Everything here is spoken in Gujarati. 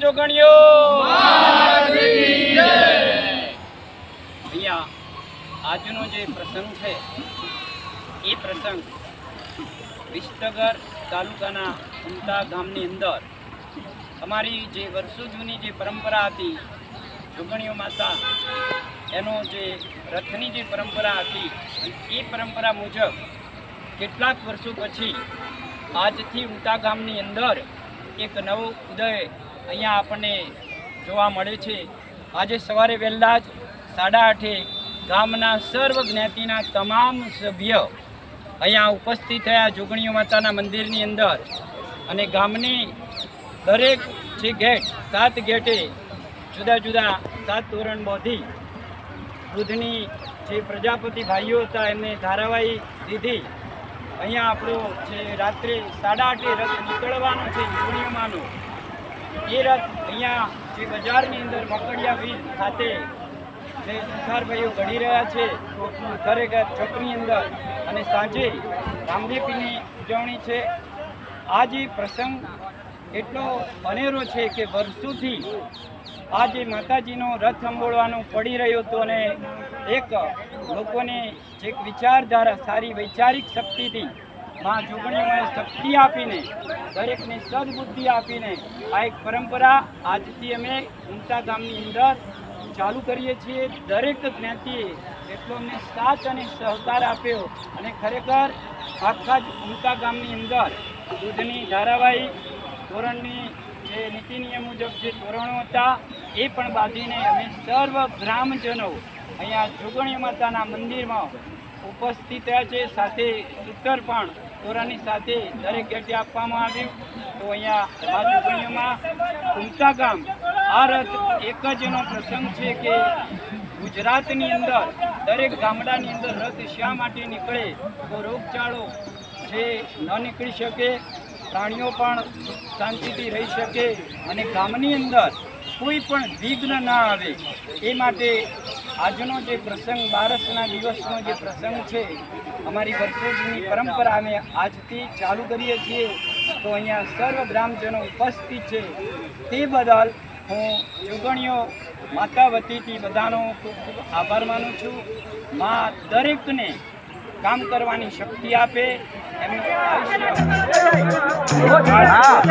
જોગણીઓ અહીંયા આજનો જે પ્રસંગ છે, એ પ્રસંગ વિસનગર તાલુકાના ઉમતા ગામની અંદર અમારી જે વર્ષો જૂની જે પરંપરા હતી, જોગણીઓ માતા, એનો જે રથની જે પરંપરા હતી એ પરંપરા મુજબ કેટલાક વર્ષો પછી આજથી ઉમતા ગામની અંદર એક નવો ઉદય અહીંયા આપણને જોવા મળે છે. આજે સવારે વહેલા જ સાડા આઠે ગામના સર્વ જ્ઞાતિના તમામ સભ્ય અહીંયા ઉપસ્થિત થયા જોગણીઓ માતાના મંદિરની અંદર અને ગામની દરેક જે ગેટ, સાત ગેટે જુદા જુદા સાત ધોરણ બોધી બુધની જે પ્રજાપતિ ભાઈઓ હતા એમને ધારાવાહી દીધી. અહીંયા આપણો જે રાત્રે સાડા આઠે રથ નીકળવાનો છે, પૂર્ણિમાનો. એ રથ અહીંયા જે બજારની અંદર મકડિયા વીજ ખાતે જે સુથારભાઈઓ ઘડી રહ્યા છે ખરેખર ચોકની અંદર અને સાંજે રામદેવીની ઉજવણી છે. આ જે પ્રસંગ એટલો અનેરો છે કે વર્ષોથી આ જે માતાજીનો રથ સંભોળવાનો પડી રહ્યો હતો અને એક લોકોને જે વિચારધારા, સારી વૈચારિક શક્તિથી માં જોગણીઓએ શક્તિ આપીને, દરેકને સદબુદ્ધિ આપીને આ એક પરંપરા આજથી અમે ઉમતા ગામની અંદર ચાલુ કરીએ છીએ. દરેક જ્ઞાતિએ એટલો અમને સાથ અને સહકાર આપ્યો અને ખરેખર આખા જ ઉમતા ગામની અંદર દૂધની ધારાવાહી, ધોરણની જે નીતિ નિયમ મુજબ જે ધોરણો હતા, એ પણ બાંધીને અમે સર્વ ગ્રામજનો અહીંયા જોગણી માતાના મંદિરમાં ઉપસ્થિત છે. સાથે સૂતર પણ દોરાની સાથે દરેક ગેટે આપવામાં આવ્યું. તો અહીંયા આ જોગણીઓમાં ઘૂમતા ગામ, આ રથ એક જ એનો પ્રસંગ છે કે ગુજરાતની અંદર, દરેક ગામડાની અંદર રથ શા માટે નીકળે? તો રોગચાળો જે ન નીકળી શકે, પ્રાણીઓ પણ શાંતિથી રહી શકે અને ગામની અંદર કોઈ પણ વિઘ્ન ના આવે, એ માટે આજનો જે પ્રસંગ, બારસના દિવસનો જે પ્રસંગ છે, અમારી વર્ષો પરંપરા અમે આજથી ચાલુ કરીએ છીએ. તો અહીંયા સર્વ ગ્રામજનો ઉપસ્થિત છે. તે બદલ હું જોગણીઓ માતા વતીથી બધાનો ખૂબ ખૂબ આભાર માનું છું. મા દરેકને કામ કરવાની શક્તિ આપે. હા.